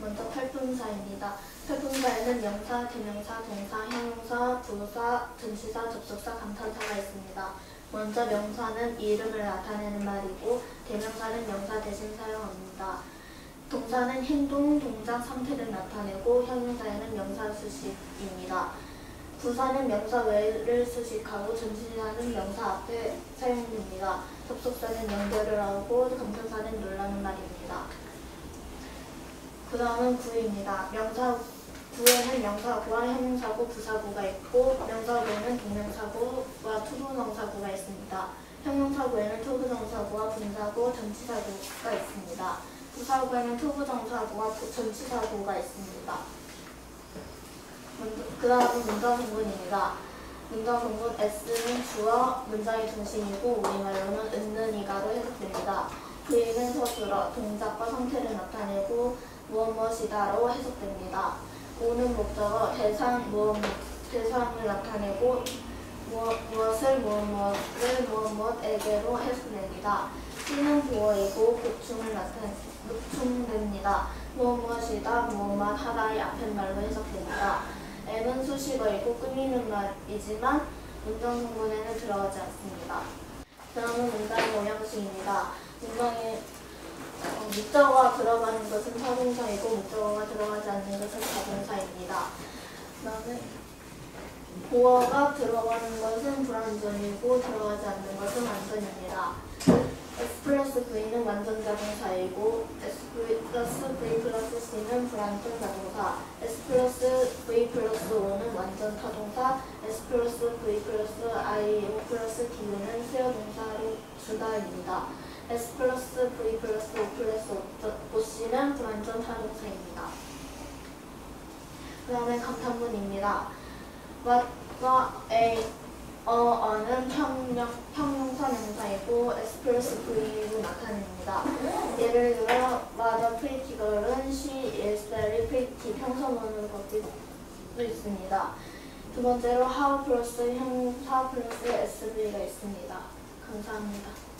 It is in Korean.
먼저 팔분사입니다. 팔분사에는 명사, 대명사, 동사, 형용사, 부사, 전치사, 접속사, 감탄사가 있습니다. 먼저 명사는 이름을 나타내는 말이고 대명사는 명사 대신 사용합니다. 동사는 행동, 동작, 상태를 나타내고 형용사에는 명사 수식입니다. 부사는 명사 외를 수식하고 전치사는 명사 앞에 사용됩니다. 접속사는 연결을 하고 감탄사는. 그 다음은 구입니다. 명사 구에는 명사구와 형용사구, 부사구가 있고 명사구에는 동명사구와 투부정사구가 있습니다. 형용사구에는 투부정사구와 분사구, 전치사구가 있습니다. 부사구에는 투부정사구와 부- 전치사구가 있습니다. 그 다음은 문장 성분입니다. 문장 성분 S는 주어 문장의 중심이고 우리말로는 은는 이가로 해석됩니다. V는 서술어 동작과 상태를 나타내고 무엇 무엇이다로 해석됩니다. O는 목적어 대상 무엇 대상을 나타내고 무엇 무엇을 무엇 무엇을 무엇 무엇에게로 해석됩니다. C는 보어이고 보충을 나타내 보충됩니다. 무엇 무엇이다 무엇만 하다의 앞팻말로 해석됩니다. M은 수식어이고 꾸미는 말이지만 문장 성분에는 들어가지 않습니다. 다음은 문장의 모양식입니다. 문장에 어, 목적어가 들어가는 것은 사동사이고 목적어가 들어가지 않는 것은 자동사입니다. 그다음에 보어가 들어가는 것은 불완전이고 들어가지 않는 것은 완전입니다. S 플러스 V는 완전 자동사이고 S 플러스 V 플러스 C는 불완전 자동사 S S 플러스 V 플러스 I O 플러스 D는 수요 동사로 주다입니다. S 플러스 V 플러스 O 플러스 O C는 불완전 타동사입니다. 그 다음에 감탄문입니다. what과 a, 어, 어는 평형, 평용사 명사이고 S 플러스 V로 나타냅니다. 예를 들어 what a pretty girl은 she is very pretty 평서문으로 바뀔 수 있습니다. 두 번째로 how 플러스 형사 플러스 SV가 있습니다. 감사합니다.